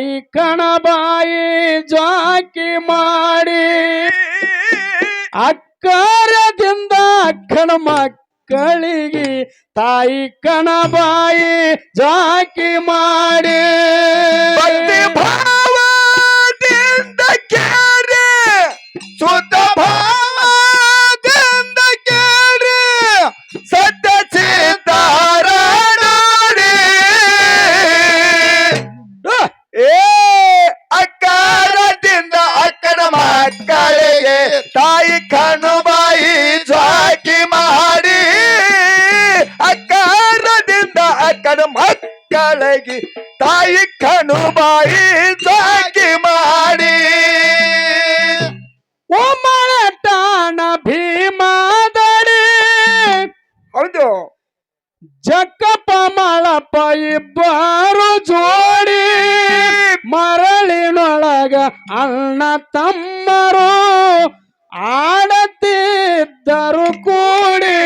ಮಕ್ಕಳಿಗೆ ತಾಯಿ ಕಣಬಾಯಿ ಜಾಕಿ ಮಾಡಿ ಅಕ್ಕರದಿಂದ ಅಕ್ಕನ ಮಕ್ಕಳಿಗೆ ತಾಯಿ ಕಣಬಾಯಿ ಜಾಕಿ ಮಾಡಿ ತಾಯಿ ಕಣುಬಾಯಿ ಜಾಕಿ ಮಾಡಿ ಅಕ್ಕರದಿಂದ ಅಕ್ಕನ ಮಕ್ಕಳಿಗೆ ತಾಯಿ ಕಣುಬಾಯಿ ಜಾಕಿ ಮಾಡಿ. ಒಮ್ಮಳಟಾಣ ಭೀಮಾದಡಿ ಹೌದು. ಜಕ್ಕಪ್ಪ ಮಳಪ್ಪ ಇಬ್ಬರು ಜೋಡಿ ಮರಳಿನೊಳಗ ಅಣ್ಣ ತಮ್ಮರು ಆಡತಿದ್ದರು ಕೂಡಿ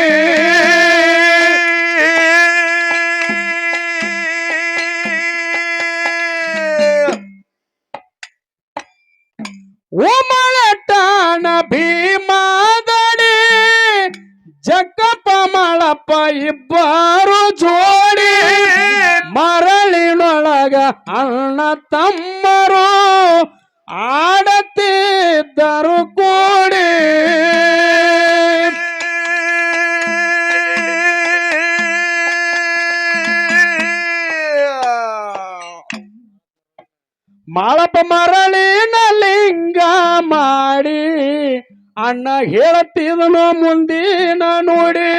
ಒಮ್ಮಳಟಾಣ ಭೀಮಾದಡಿ ಜಕ್ಕಪ್ಪ ಮಳಪ್ಪ ಇಬ್ಬರು ಜೋಡಿ ಮರಳಿನೊಳಗ ಅಣ್ಣ ತಮ್ಮರು ಆಡತಿದ್ದರು ಕೂಡಿ. ಮಾಳಪ್ಪ ಮರಳಿನ ಲಿಂಗ ಮಾಡಿ ಅಣ್ಣ ಹೇಳತ್ತಿದನು ಮುಂದಿನ ನೋಡಿ.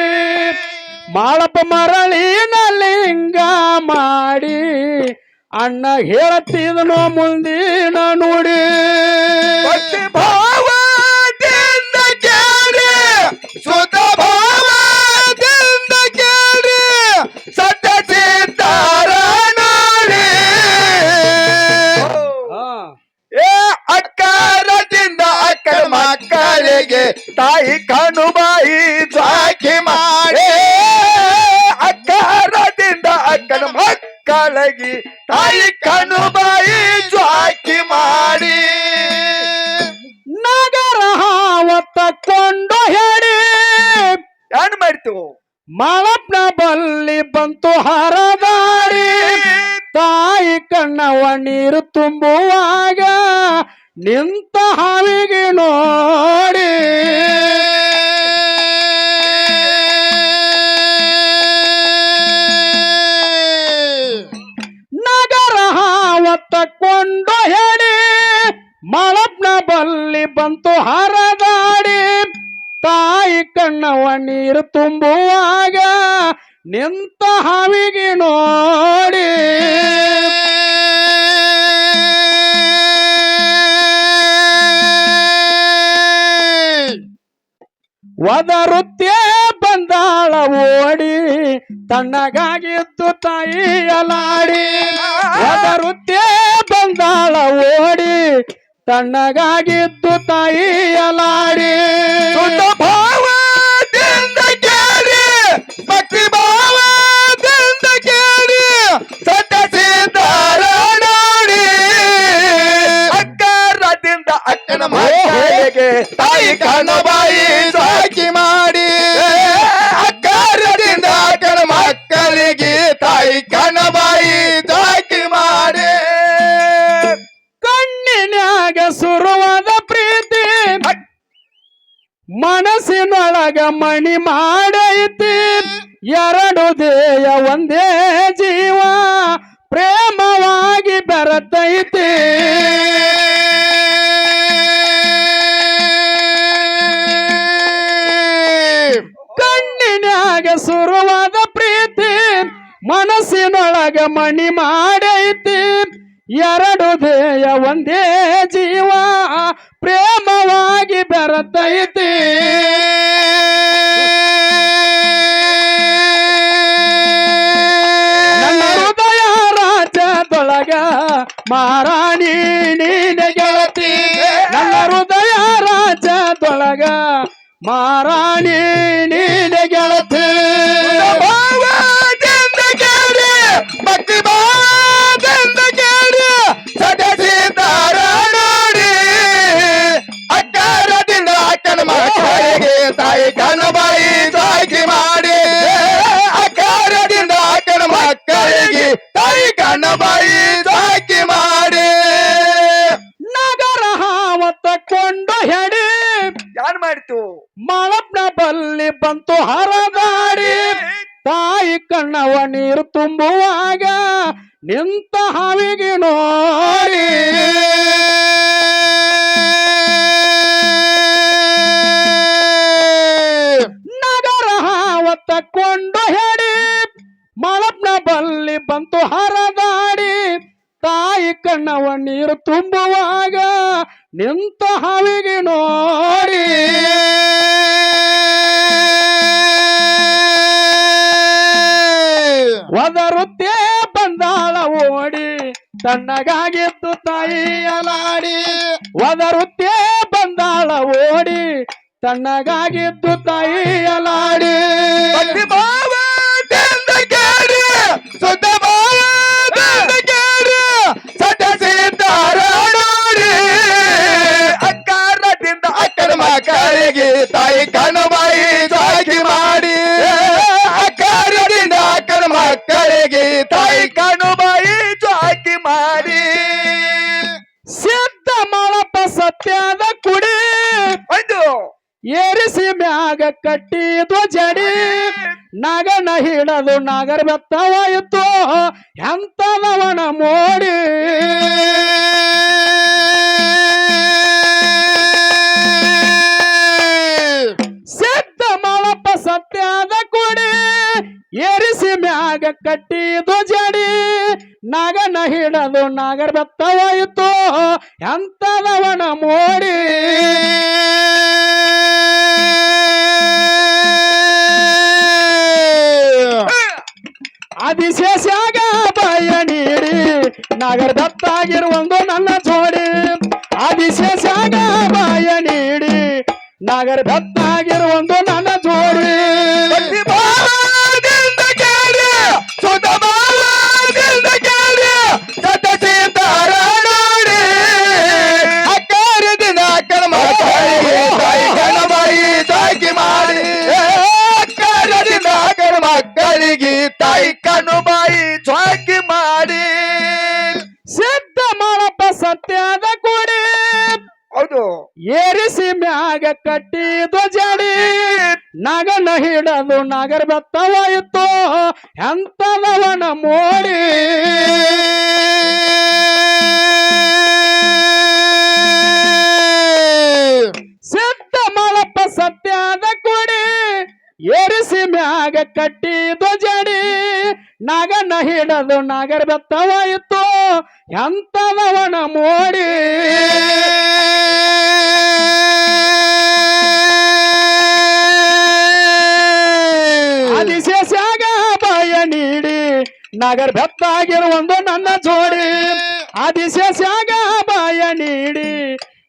ಮಾಳಪ್ಪ ಮರಳಿನ ಲಿಂಗ ಮಾಡಿ ಅಣ್ಣ ಹೇಳತ್ತಿದನು ಮುಂದಿನ ನುಡಿ. ಭಾವದಿಂದ ಕೇಳಿ ಶುದ್ಧ ಭಾವದಿಂದ ಕೇಳಿ ಸತ್ಯ ಸಿದ್ಧಾರ ನೋಡಿ. ಏ ಅಕ್ಕರದಿಂದ ಅಕ್ಕನ ಮಕ್ಕಳಿಗೆ ತಾಯಿ ಕಣುಬಾಯಿ ಸಾಕಿ ಮಾಡಿ. ಮಕ್ಕಳಿಗೆ ತಾಯಿ ಕಣುಬಾಯಿ ಬಂತು ಹರದಾಡಿ, ತಾಯಿ ಕಣ್ಣವ ನೀರು ತುಂಬುವಾಗ ನಿಂತ ಹಾವಿಗೆ ನೋಡಿ. ಒದರುತ್ತೇ ಬಂದಾಳ ಓಡಿ, ತಣ್ಣಗಾಗಿದ್ದು ತಾಯಿಯಲಾಡಿ ಒದರುತ್ತೇ ಬಂದಾಳ ಓಡಿ ತಣ್ಣಗಾಗಿದ್ದು ತಾಯಿಯಲಾಡಿ. ಶುದ್ಧ ಭಾವದಿಂದ ಕೇಳಿ ಭಕ್ತಿ ಭಾವದಿಂದ ಕೇಳಿ ನೋಡಿ ಅಕ್ಕರದಿಂದ ಅಕ್ಕನ ಮಕ್ಕಳಿಗೆ ತಾಯಿ ಕಣಬಾಯಿ ಸಾಕಿ. ಮಣಿ ಮಾಡೈತಿ. ಎರಡು ದೇಯ ಒಂದೇ ಜೀವ. ಪ್ರೇಮವಾಗಿ ಬೆರತೈತಿ. ಕಣ್ಣಿನಾಗ ಸುರುವಾದ ಪ್ರೀತಿ. ಮನಸ್ಸಿನೊಳಗ ಮಣಿ ಮಾಡೈತಿ. ಎರಡು ದೇಯ ಒಂದೇ ಜೀವ. ಪ್ರೇಮವಾಗಿ ಬೆರತೈತಿ. ಹೃದಯ ರಾಜ್ಯದೊಳಗ ಮಾರಾಣಿ ನೀನೆ ಗೆಳತಿ. ನನ್ನ ಹೃದಯ ರಾಜ್ಯದೊಳಗ ಮಾರಾಣಿ ನೀನೆ ಗೆಳತಿ. ಮಾಡ್ತು. ಮಳಪ್ನ ಬಲ್ಲಿ ಬಂತು ಹರದಾಡಿ. ತಾಯಿ ಕಣ್ಣವ ನೀರು ತುಂಬುವಾಗ ನಿಂತ ಹಾವಿಗೆ ನೋಡಿ. ನಗರ ಹಾವ ಕೊಂಡು ಹೇಳಿ. ಮಳಪ್ನ ಬಲ್ಲಿ ಬಂತು ಹರದಾಡಿ. ತಾಯಿ ಕಣ್ಣವ ನೀರು ತುಂಬುವಾಗ ನಿಂತ ಹಾವಿಗೆ ನೋಡಿ. ಒದರುತ್ತೇ ಬಂದಾಳ ಓಡಿ ತಣ್ಣಗಾಗಿತ್ತು ತಾಯಿಯಲಾಡಿ. ಒದರುತ್ತೇ ಬಂದಾಳ ಓಡಿ ತಣ್ಣಗಾಗಿತ್ತು ತಾಯಿಯಲಾಡಿ. ಭಕ್ತಿ ಭಾವದಿಂದ ಹಿಡದು ಎಂತ ನವಣ ಮೋಡಿ. ಸಿದ್ಧ ಮಳಪ ಸತ್ಯದ ಕುಡಿ. ಏರಿಸಿ ಮ್ಯಾಗ ಕಟ್ಟಿದು ಜಡಿ. ನಾಗನ ಹಿಡದು ನಾಗರ ಬೆತ್ತವಾಯಿತು. ನವಣ ಮೋಡಿ. ಆದಿಶೇಷಾಗ ಬಾಯ ನೀಡಿ. ನಗರ ದತ್ತಾಗಿರುವೊಂದು ನನ್ನ ಜೋಡಿ. ಆದಿಶೇಷಾಗ ಬಾಯ ನೀಡಿ. ನಗರ ದತ್ತಾಗಿರುವೊಂದು ನನ್ನ ಜೋಡಿ. ಮಕ್ಕಳಿಗೆ ತಾಯಿ ಕಣ್ಣು ಬಾಯಿ ಚಾಕಿ ಮಾಡಿ. ಸಿದ್ಧ ಮಾಡಪ್ಪ ಸತ್ಯದ ಕೂಡಿ. ಹೌದು. ಏರಿಸಿ ಮ್ಯಾಗ ಕಟ್ಟಿ ಜಡಿ. ನಗನ ಹಿಡದು ನಗರ ಬೆತ್ತವಾಯಿತು ಎಂತದವನ ಮೋಡಿ. ಏರಿಸಿ ಮ್ಯಾಗ ಕಟ್ಟಿದು ಜಡಿ ನಾಗನ ಹಿಡದು ನಾಗರ ಬೆತ್ತವಾಯಿತು ಎಂತದವನ ಮೋಡಿ? ಅದಿಶೇಷಾಗ ಭಯ ನೀಡಿ, ನಾಗರ ನನ್ನ ಜೋಡಿ. ಅದಿಶೇಷಾಗ ಭಯ ನೀಡಿ,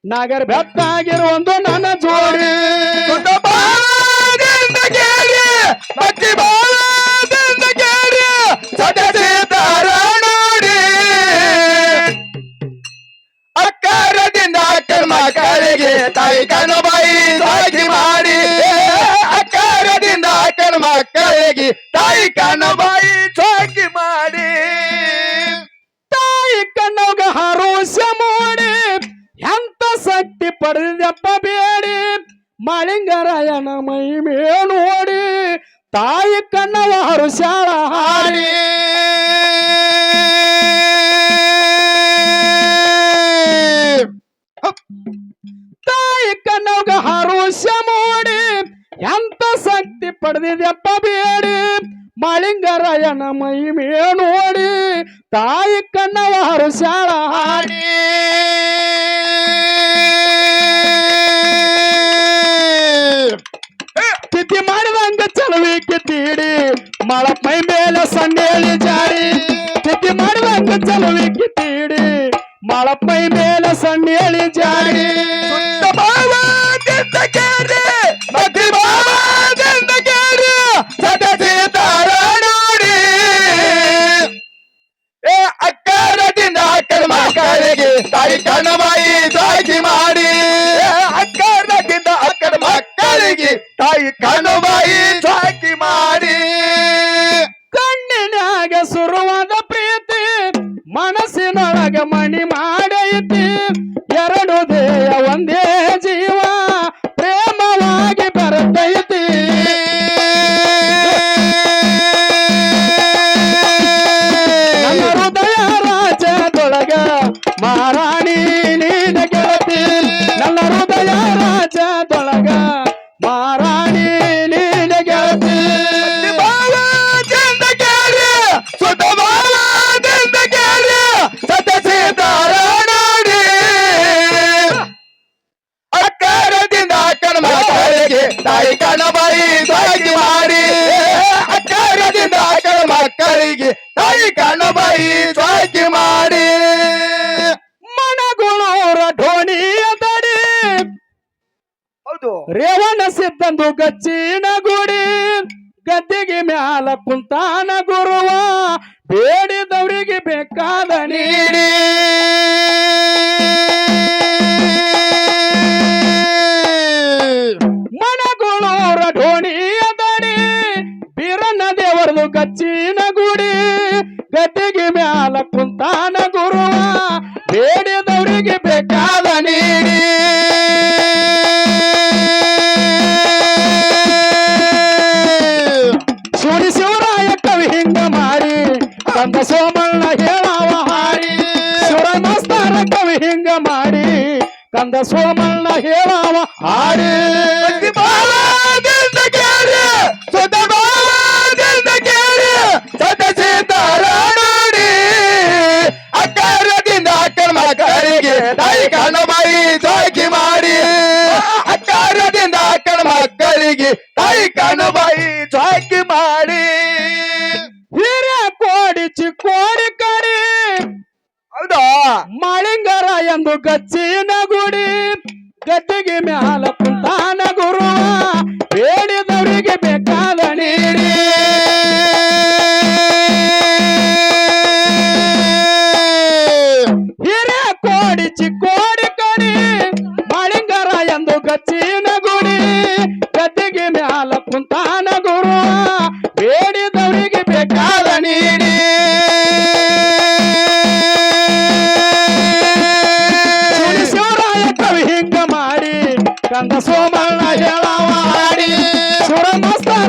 ನಾಗರ ಬೆತ್ತಾಗಿರುವೊಂದು ನನ್ನ ಜೋಡಿ. ಮಳಿಂಗರಾಯನ ಮೈ ನೋಡಿ ತಾಯಿ ಕಣ್ಣವರು ಶಾಳ ಹಾಡಿ. ತಾಯಿ ಕಣ್ಣೋಗ ಹರುಷ ಮೂಡಿ, ಎಂತ ಶಕ್ತಿ ಪಡೆದಿದೆಪ್ಪ ಬೇಡಿ. ಮಳಿಂಗರಾಯನ ಮೇ ನೋಡಿ ತಾಯಿ ಕಣ್ಣವರು ಶಾಳ ಹಾಡಿ. ಮಳ ಮೈ ಮೇಲೆ ಸಣ್ಣೇಳಿ ಜಾರಿ ತಿಥಿ ಮಾಡಿದಂಗ ಚಲವಿಕೆ ತೀಡಿ ಮಳ ಮೈ ಮೇಲೆ ಸಣ್ಣೇಳಿ ಜಾರಿ ಸುತ್ತ ಭಾವದಿಂದ ಕೇಳಿ ಭಕ್ತಿ ಭಾವದಿಂದ ಕೇಳಿ ಸದ ಸೀತಾರ ನೋಡಿ ಏ ಅಕ್ಕಾರದಿಂದ ಅಕ್ಕನ ಮಕ್ಕಳಿಗೆ ತಾಯಿ ಕಣಬಾಯಿ ಸಾಕಿ ಮಾಡಿ ಏ ಅಕ್ಕಾರದಿಂದ ಅಕ್ಕನ ಮಕ್ಕಳಿಗೆ ತಾಯಿ ಕಣಬಾಯಿ ಸಾಕಿ ಮಾಡಿ ಮಣಿ ಮಾಡೈತಿ. ರೇವಣ ಸಿದ್ದಂದು ಗಚ್ಚಿನ ಗುಡಿ, ಗದ್ದಿಗೆ ಮ್ಯಾಲ ಕುಂತಾನ ಗುರುವ, ಬೇಡಿದವರಿಗೆ ಬೇಕಾದ ನೀಡಿ. ಮನಗುಳೂರ ಡೋಣಿಯ ದಡಿ ಬೀರನ್ನ ದೇವರದು ಗಚ್ಚಿನ Calma, calma,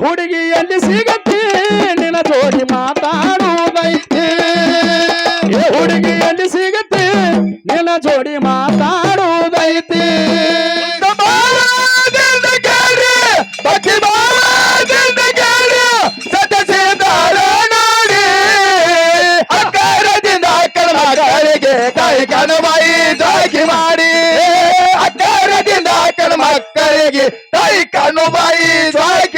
ಏ ಹುಡುಗಿ ಎಲ್ಲಿ ಸಿಗತಿ ನಿನ್ನ ಜೋಡಿ ಮಾತಾಡುವುದೈತೆ. ಏ ಹುಡುಗಿ ಎಲ್ಲಿ ಸಿಗತಿ ನಿನ್ನ ಜೋಡಿ ಮಾತಾಡುವುದೈತೆ. ಕಣಬಾಯಿ ಸಾಕಿ ಮಾಡಿ. ಅಕ್ಕಾರದಿಂದ ಅಕ್ಕನ ಮಕ್ಕಳಿಗೆ ಕೈ ಕಣಬಾಯಿ ಸಾಕಿ